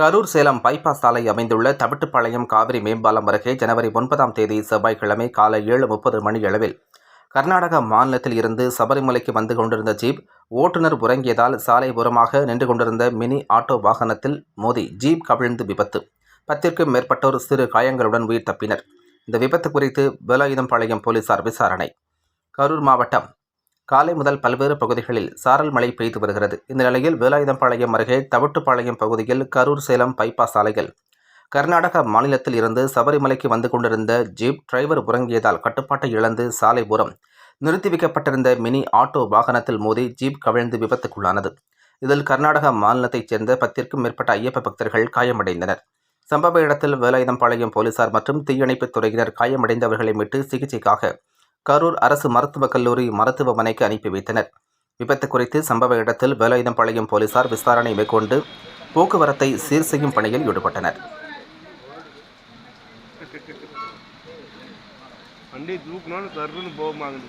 Karur Salem bypass சாலை அமைந்துள்ள தவிட்டுப்பாளையம் காவிரி மேம்பாலம் அருகே ஜனவரி ஒன்பதாம் தேதி செவ்வாய்க்கிழமை காலை ஏழு முப்பது மணியளவில் கர்நாடக மாநிலத்தில் இருந்து சபரிமலைக்கு வந்து கொண்டிருந்த ஜீப் ஓட்டுநர் உறங்கியதால் சாலை ஓரமாக நின்று கொண்டிருந்த மினி ஆட்டோ வாகனத்தில் மோதி ஜீப் கவிழ்ந்து விபத்து. பத்திற்கும் மேற்பட்டோர் சிறு காயங்களுடன் உயிர் தப்பினர். இந்த விபத்து குறித்து வேலாயுதம்பாளையம் போலீசார் விசாரணை. கரூர் மாவட்டம் காலை முதல் பல்வேறு பகுதிகளில் சாரல் மழை பெய்து வருகிறது. இந்த நிலையில் வேலாயுதம்பாளையம் அருகே தவிட்டுப்பாளையம் பகுதியில் கரூர் சேலம் பைபாஸ் சாலையில் கர்நாடக மாநிலத்தில் இருந்து சபரிமலைக்கு வந்து கொண்டிருந்த ஜீப் டிரைவர் உறங்கியதால் கட்டுப்பாட்டை இழந்து சாலை புறம் நிறுத்தி வைக்கப்பட்டிருந்த மினி ஆட்டோ வாகனத்தில் மோதி ஜீப் கவிழ்ந்து விபத்துக்குள்ளானது. இதில் கர்நாடக மாநிலத்தைச் சேர்ந்த பத்திற்கும் மேற்பட்ட ஐயப்ப பக்தர்கள் காயமடைந்தனர். சம்பவ இடத்தில் வேலாயுதம்பாளையம் போலீசார் மற்றும் தீயணைப்புத் துறையினர் காயமடைந்தவர்களை மீட்டு சிகிச்சைக்காக கரூர் அரசு மருத்துவக் கல்லூரி மருத்துவமனைக்கு அனுப்பி வைத்தனர். விபத்து குறித்து சம்பவ இடத்தில் வேலாயுதம்பாளையம் போலீசார் விசாரணை மேற்கொண்டு போக்குவரத்தை சீர் செய்யும் பணியில் ஈடுபட்டனர். வண்டி தூக்கணும்னு தருன்னு போக மாட்டேன்